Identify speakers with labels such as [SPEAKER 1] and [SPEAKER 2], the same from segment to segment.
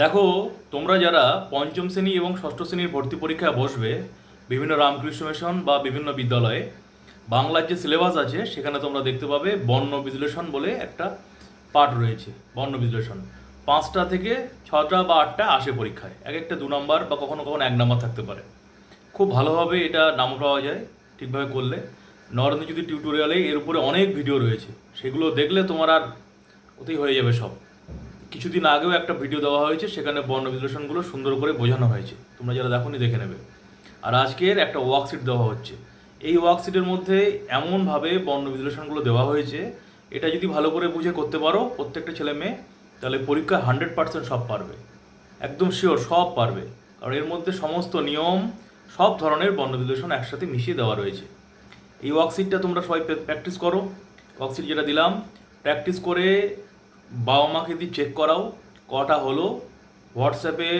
[SPEAKER 1] দেখো, তোমরা যারা পঞ্চম শ্রেণি এবং ষষ্ঠ শ্রেণির ভর্তি পরীক্ষায় বসবে, বিভিন্ন রামকৃষ্ণ মিশন বা বিভিন্ন বিদ্যালয়ে, বাংলার যে সিলেবাস আছে, সেখানে তোমরা দেখতে পাবে বর্ণ বিশ্লেষণ বলে একটা পাঠ রয়েছে, বর্ণ বিশ্লেষণ। পাঁচটা থেকে ছটা বা আটটা আসে পরীক্ষায়। এক একটা দু নম্বর বা কখনো কখনো এক নম্বর থাকতে পারে। খুব ভালোভাবে এটা নাম পাওয়া যায়, ঠিকভাবে করলে। নরেন্দ্র যদি টিউটোরিয়ালে এর উপরে অনেক ভিডিও রয়েছে, সেগুলো দেখলে তোমার আর ওতেই হয়ে যাবে সব। কিছুদিন আগেও একটা ভিডিও দেওয়া হয়েছে, সেখানে বর্ণ বিশ্লেষণগুলো সুন্দর করে বোঝানো হয়েছে। তোমরা যারা দেখোনি দেখে নেবে। আর আজকের একটা ওয়ার্কশিট দেওয়া হচ্ছে। এই ওয়ার্কশিটের মধ্যে এমনভাবে বর্ণ বিশ্লেষণগুলো দেওয়া হয়েছে, এটা যদি ভালো করে বুঝে করতে পারো, প্রত্যেকটা ছেলে মেয়ে, তাহলে পরীক্ষা হান্ড্রেড পার্সেন্ট সব পারবে। একদম শিওর সব পারবে। কারণ এর মধ্যে সমস্ত নিয়ম, সব ধরনের বর্ণ বিশ্লেষণ একসাথে মিশিয়ে দেওয়া রয়েছে। এই ওয়ার্কশিটটা তোমরা সবাই প্র্যাকটিস করো। ওয়ার্কশিট যেটা দিলাম প্র্যাকটিস করে বাবা মাকে দিয়ে চেক করাও, কটা হলো হোয়াটসঅ্যাপে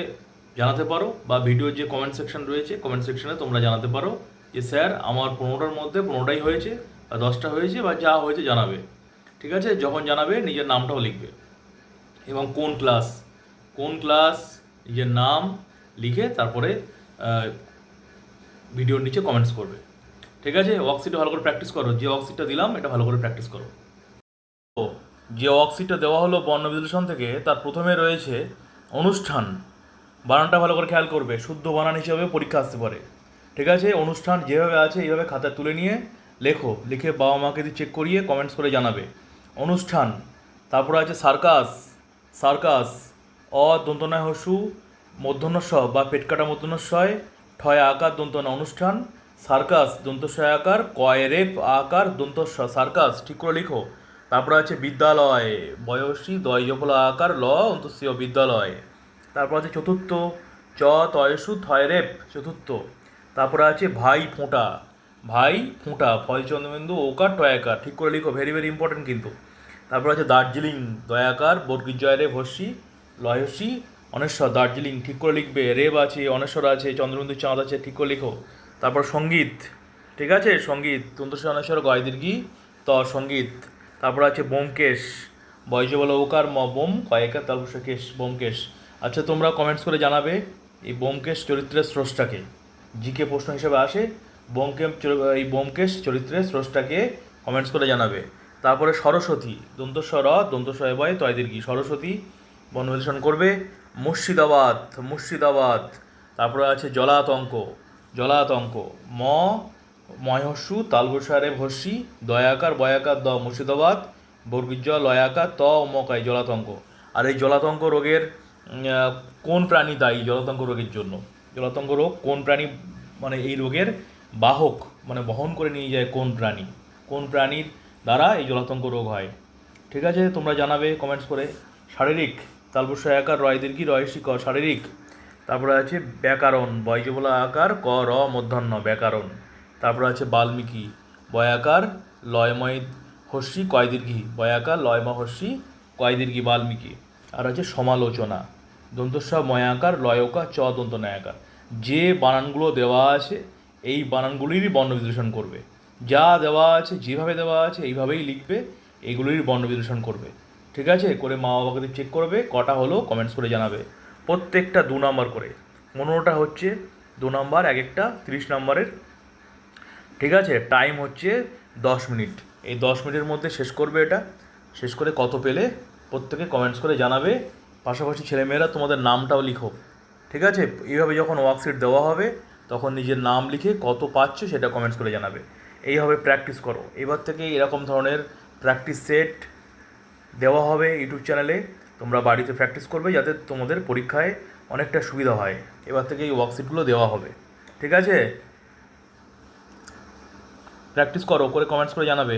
[SPEAKER 1] জানাতে পারো বা ভিডিওর যে কমেন্ট সেকশন রয়েছে কমেন্ট সেকশনে তোমরা জানাতে পারো যে, স্যার, আমার পনেরোটার মধ্যে পনেরোটাই হয়েছে বা দশটা হয়েছে বা যা হয়েছে জানাবে। ঠিক আছে? যখন জানাবে, নিজের নামটাও লিখবে। এবং কোন ক্লাস কোন ক্লাস নিজের নাম লিখে তারপরে ভিডিওর নিচে কমেন্টস করবে। ঠিক আছে? ওয়ার্কশিটটা ভালো করে প্র্যাকটিস করো। যে ওয়ার্কশিটটা দিলাম, এটা ভালো করে প্র্যাকটিস করো। যে ওয়ার্কশিটটা দেওয়া হলো বর্ণ বিশ্লেষণ থেকে, তার প্রথমে রয়েছে অনুষ্ঠান। বানানটা ভালো করে খেয়াল করবে, শুদ্ধ বানান হিসেবে পরীক্ষা আসতে পারে। ঠিক আছে? অনুষ্ঠান যেভাবে আছে, এইভাবে খাতা তুলে নিয়ে লেখো। লিখে বাবা মাকে দিয়ে চেক করিয়ে কমেন্টস করে জানাবে। অনুষ্ঠান, তারপরে আছে সার্কাস। সার্কাস অ দন্তনায় হসু মধ্যনস্ব বা পেটকাটা মধ্যনস্বয় ঠয় আকার দন্তনা অনুষ্ঠান, সার্কাস, দন্তস্বয় আকার, কয় রেপ আকার দন্তস্ব সার্কাস, ঠিক করে লিখো। তারপরে আছে বিদ্যালয়। বয়সী দয় আকার ল অন্তস্য বিদ্যালয়। তারপর আছে চতুর্থ, চ তয়সু থয় রেপ চতুর্থ। তারপরে আছে ভাই ফোঁটা। ভাই ফোঁটা, ফল চন্দ্রবিন্দু, ওকার, টয়াকার। ঠিক করে লিখো ভেরি ভেরি ইম্পর্টেন্ট কিন্তু। তারপর আছে দার্জিলিং, দয়াকার, বর্গীর জয় রে ভস্যি লয়সী, অনেশ্বর, দার্জিলিং। ঠিক করে লিখবে, রেব আছে, অনেশ্বর আছে, চন্দ্রবিন্দু চাঁদ আছে, ঠিক করে লিখো। তারপর সংগীত, ঠিক আছে? সংগীত তন্তস্বর অনেশ্বর গয় দীর্ঘি ত, সংগীত। তারপর আছে বোমকেশ, বয়স বলো ওকার ম, বোম, কয়েকার তারপর কেশ, বোমকেশ। আচ্ছা তোমরা কমেন্টস করে জানাবে এই বোমকেশ চরিত্রের স্রষ্টাকে। জিকে প্রশ্ন হিসেবে আসে, বোমকে এই বোমকেশ চরিত্রের স্রষ্টাকে কমেন্টস করে জানাবে। তারপরে সরস্বতী, দন্তস্বর দন্তস্বয় বয় তয় দীর্ঘি সরস্বতী বনবিলেষণ করবে, মুর্শিদাবাদ মুর্শিদাবাদ। তারপরে আছে জলাতঙ্ক জলাতঙ্ক। ম ময়হস্যু তালবসারে ভস্যি দয়াকার, বয়াকার, দ মুর্শিদাবাদ বর্গীর্য লয়াকার ত মকাই জলাতঙ্ক। আর এই জলাতঙ্ক রোগের কোন প্রাণী দায়ী জলাতঙ্ক রোগের জন্য? জলাতঙ্ক রোগ কোন প্রাণী মানে এই রোগের বাহক মানে বহন করে নিয়ে যায় কোন প্রাণী? কোন প্রাণীর দ্বারা এই জলাতঙ্ক রোগ হয়? ঠিক আছে, তোমরা জানাবে কমেন্টস করে। শারীরিক তালবস্য আকার রয় দীর্ঘি রয়সী ক, শারীরিক। তারপরে আছে ব্যাকরণ বয়জবলা আকার, ক, র, মধ্যাহ্ন, ব্যাকরণ। তারপরে আছে বাল্মীকি, বয়াকার লয়ময় হস্যি কয় দীর্ঘি বয়াকার লয়মা হস্যি কয় দীর্ঘি বাল্মীকি। আর আছে সমালোচনা দন্তস্ব ময়াকার লয়কা চ দন্ত নয়াকার যে বানানগুলো দেওয়া আছে, এই বানানগুলিরই বর্ণ বিশ্লেষণ করবে। যা দেওয়া আছে, যেভাবে দেওয়া আছে, এইভাবেই লিখবে এইগুলির বর্ণ বিশ্লেষণ করবে। ঠিক আছে? করে মা বাবাকে চেক করবে, কটা হলো কমেন্টস করে জানাবে। প্রত্যেকটা দু নাম্বার করে। পনেরোটা হচ্ছে দু নাম্বার এক একটা তিরিশ নাম্বারের ঠিক আছে? টাইম হচ্ছে দশ মিনিট। এই দশ মিনিটের মধ্যে শেষ করবে এটা। শেষ করে কত পেলে? প্রত্যেকে কমেন্টস করে জানাবে। পাশাপাশি ছেলেমেয়েরা তোমাদের নামটাও লিখো। ঠিক আছে? এইভাবে যখন ওয়ার্কশিট দেওয়া হবে, তখন নিজের নাম লিখে কত পাচ্ছ সেটা কমেন্টস করে জানাবে। এইভাবে প্র্যাকটিস করো। এবার থেকে এরকম ধরনের প্র্যাকটিস সেট দেওয়া হবে ইউটিউব চ্যানেলে তোমরা বাড়িতে প্র্যাকটিস করবে যাতে তোমাদের পরীক্ষায় অনেকটা সুবিধা হয়। এবার থেকে এই ওয়ার্কশিটগুলো দেওয়া হবে। ঠিক আছে? প্র্যাকটিস করো করে কমেন্টস করে জানাবে।